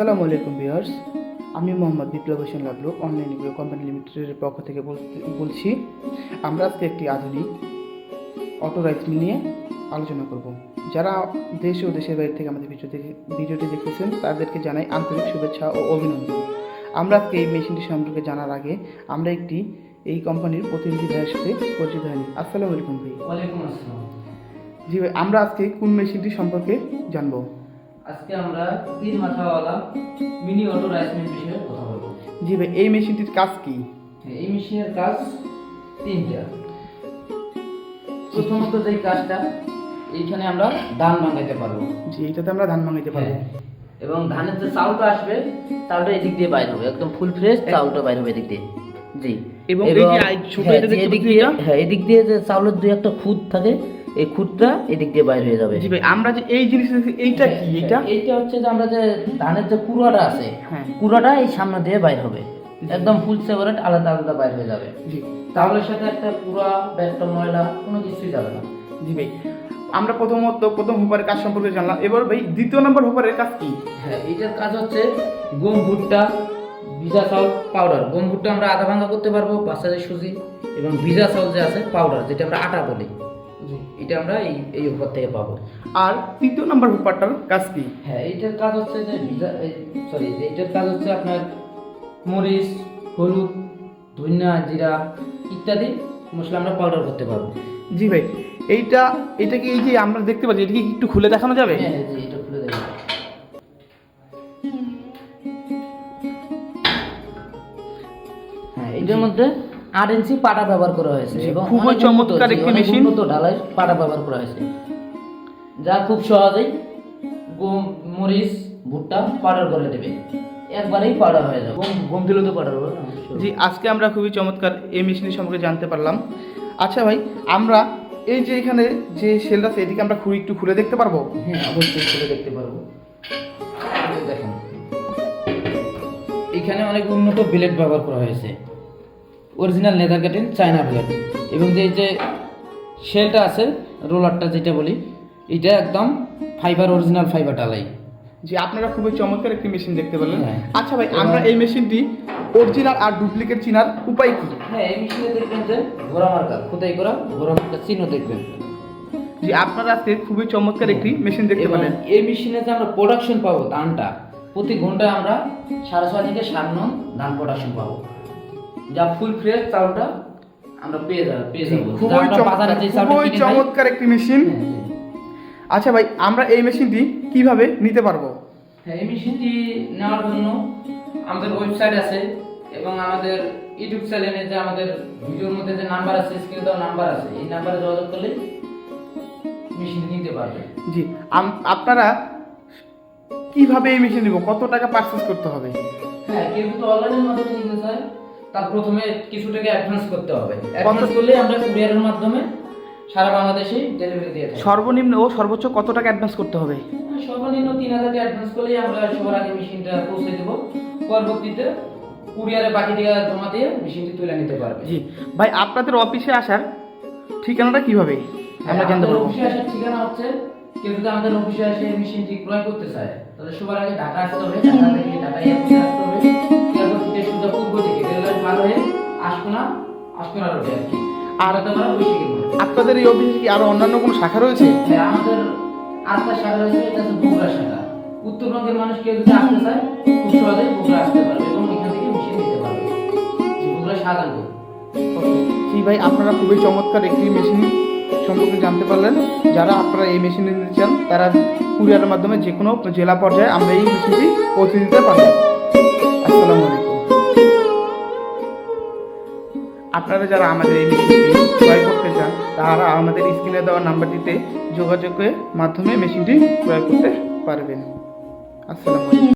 আসসালামু আলাইকুম ভিউয়ার্স। আমি Mohammad Biplob Hossain Lablu online video company লিমিটেডের পক্ষ থেকে বলছি আমরা আজকে একটি আধুনিক অটো রাইস মিল নিয়ে আলোচনা করব। যারা দেশ ও দেশের বাইরে থেকে আমাদের ভিডিও দেখে ভিডিওটি দেখতেছেন তাদেরকে জানাই আন্তরিক শুভেচ্ছা ও অভিনন্দন। আমরা আজকে এই মেশিনটি সম্পর্কে জানার আগে আমরা একটি এই কোম্পানির প্রতিনিধি ভাইয়ের সাথে পরিচিত হয়নি আসসালামু আলাইকুম ভাই। ওয়ালাইকুম আসসালাম। জি ভাই আমরা আজকে কোন মেশিনটি সম্পর্কে জানব? আজকে আমরা তিন মাথাওয়ালা মিনি অটো রাইস মিল বিষয়ে কথা বলব। জি ভাই এই মেশিনটির কাজ কি? হ্যাঁ, এই মেশিনের কাজ তিনটা। প্রথমত যে কাজটা এইখানে আমরা ধান ভাঙাইতে পারব। জি এটাতে আমরা ধান ভাঙাইতে পারব। হ্যাঁ। এবং ধানের যে চাউলটা আসবে চাউলটা এদিক দিয়ে বাইর হবে একদম ফুল ফ্রেশ চাউলটা বাইর হবে এদিক দিয়ে। জি। এবং এই যে ছোট হ্যাঁ, এদিক দিয়ে হ্যাঁ এদিক দিয়ে যে চাউলের দুই একটা খুদ থাকে এই খুদটা এদিক দিয়ে বাইর হয়ে যাবে। জি ভাই আমরা যে এই জিনিস এইটা কি এটা হ্যাঁ, এইটা? হচ্ছে যে আমরা যে ধানের যে কুড়াটা আছে হ্যাঁ। কুড়াটা এই সামনে দিয়ে বাইর হবে। একদম ফুল সেপারেট আলাদা আলাদা বাইর হয়ে যাবে। জি। চাউলের সাথে একটা কুড়া বা একটা ময়লা কোনো কিছুই যাবে না। জি ভাই আমরা প্রথমত প্রথম হোপারের কাজ সম্পর্কে জানলাম। এবার ভাই দ্বিতীয় নম্বর হোপারের কাজ কি? হ্যাঁ এইটার কাজ হচ্ছে গম ভুট্টা ভিজা চাউল পাউডার গম ভুট্টা আমরা আধা ভাঙা করতে পারব বাচ্চাদের সুজি এবং ভিজা চাউল যে আছে পাউডার যেটা আমরা আটা বলি। এটা আমরা এই এই উপর থেকে পাবো। আর তৃতীয় নম্বর হোপারটার কাজ কি? হ্যাঁ এইটার কাজ হচ্ছে যে সরি এইটার কাজ হচ্ছে আপনার মরিচ হলুদ ধনিয়া জিরা ইত্যাদি মশলা আমরা পাউডার করতে পারব। জি ভাই এইটা এটা কি এই যে আমরা দেখতে পাচ্ছি এটা কি একটু খুলে দেখানো যাবে? হ্যাঁ হ্যাঁ, জি, এটা খুলে দেবো হ্যাঁ এটার মধ্যে আট ইঞ্চি পাটা ব্যবহার করা হয়েছে এবং খুবই চমৎকার একটি মেশিন। উন্নত ঢালাই পাটা ব্যবহার করা হয়েছে। যা খুব সহজেই গম মরিচ ভুট্টা পাউডার করে দেবে একবারেই পাউডার হয়ে যাবে। গম দিলেও তো পাউডার হবে। জি আজকে আমরা খুবই চমৎকার এই মেশিনের সম্পর্কে জানতে পারলাম। আচ্ছা ভাই আমরা এই যে এখানে যে সেলটা আছে এটিকে আমরা খুব একটু খুলে দেখতে পারব? হ্যাঁ অবশ্যই খুলে দেখতে পারব। দেখেন। এখানে অনেক উন্নত ব্লেড ব্যবহার করা হয়েছে। Original leather cutting China blade. এবং যে যে শেলটা আছে রোলারটা যেটা বলি এটা একদম ফাইবার অরিজিনাল ফাইবার ডালাই যে আপনারা খুবই চমৎকার একটি মেশিন দেখতে পেলেন। হ্যাঁ। আচ্ছা ভাই আমরা এই মেশিনটি অরিজিনাল আর ডুপ্লিকেট চিনার উপায় কি? হ্যাঁ এই মেশিনে দেখবেন যে ঘোড়া মার্কা খোদাই করা ঘোড়া মার্কা চিহ্ন দেখবেন। যে আপনারা আজকে খুবই চমৎকার একটি মেশিন দেখতে পেলেন। এই মেশিনে যে আমরা প্রোডাকশন পাবো ধানটা প্রতি ঘন্টায় আমরা সাড়ে ছয় থেকে সাত মন ধান প্রোডাকশন পাবো। যা ফুল ফ্রেশ চাউলটা আমরা পেয়ে যাব পেয়ে যাব। খুবই খুবই চমৎকার একটি মেশিন। হ্যাঁ, হ্যাঁ। আচ্ছা ভাই আমরা এই মেশিনটি কীভাবে নিতে পারব? হ্যাঁ এই মেশিনটি নেওয়ার জন্য আমাদের ওয়েবসাইট আছে এবং আমাদের ইউটিউব চ্যানেলে যে আমাদের ভিডিওর মধ্যে যে নাম্বার আছে স্ক্রিনে দেওয়া নাম্বার আছে এই নাম্বারে যোগাযোগ করলে মেশিন নিতে পারবে। জি আপনারা কীভাবে এই মেশিন নিব? কত টাকা পারচেস করতে হবে? হ্যাঁ কেউ যদি অনলাইনের মাধ্যমে নিতে চায় তার প্রথমে কিছু টাকা অ্যাডভান্স করতে হবে। অ্যাডভান্স করলে আমরা কুরিয়ারের মাধ্যমে সারা বাংলাদেশে ডেলিভারি দিয়ে থাকি সর্বনিম্ন ও সর্বোচ্চ কত টাকা অ্যাডভান্স করতে হবে? সর্বনিম্ন তিন হাজার টাকা অ্যাডভান্স করলেই আমরা সবার আগে মেশিনটা পৌঁছে দেবো। পরবর্তীতে কুরিয়ারে বাকি টাকা জমা দিয়ে মেশিনটি তুলে নিতে পারবে। জি। ভাই আপনাদের অফিসে আসার ঠিকানাটা কীভাবে? আমরা জানতে পারব। অফিসে আসার ঠিকানা হচ্ছে কেউ যদি আমাদের অফিসে এসে মেশিনটি ক্রয় করতে চায় তাহলে সবার আগে ঢাকা আসতে হবে। ঢাকা থেকে ঢাকা আর। আপনাদের এই অফিসে কি আরও অন্যান্য কোনো শাখা রয়েছে? হ্যাঁ, আমাদের শাখা রয়েছে এটা হচ্ছে বগুড়া শাখা। উত্তরবঙ্গের মানুষ কেউ যদি আসতে চায় খুব সহজেই বগুড়া আসতে পারবে এবং এখান থেকে মেশিন নিতে পারবে। বগুড়া শাহজাহানপুর জি ভাই আপনারা খুবই চমৎকার একটি মেশিন সম্পর্কে জানতে পারলেন। যারা আপনারা এই মেশিন নিতে চান তারা কুরিয়ারের মাধ্যমে যে কোনো জেলা পর্যায়ে আমরা এই মেশিনটি পৌঁছে দিতে পারব। আসসালামু আলাইকুম। আপনারা যারা আমাদের এই মেশিনটি ক্রয় করতে চান, তারা আমাদের স্ক্রিনে দেওয়া নাম্বারটিতে যোগাযোগের মাধ্যমে মেশিনটি ক্রয় করতে পারবেন। আসসালামু আলাইকুম।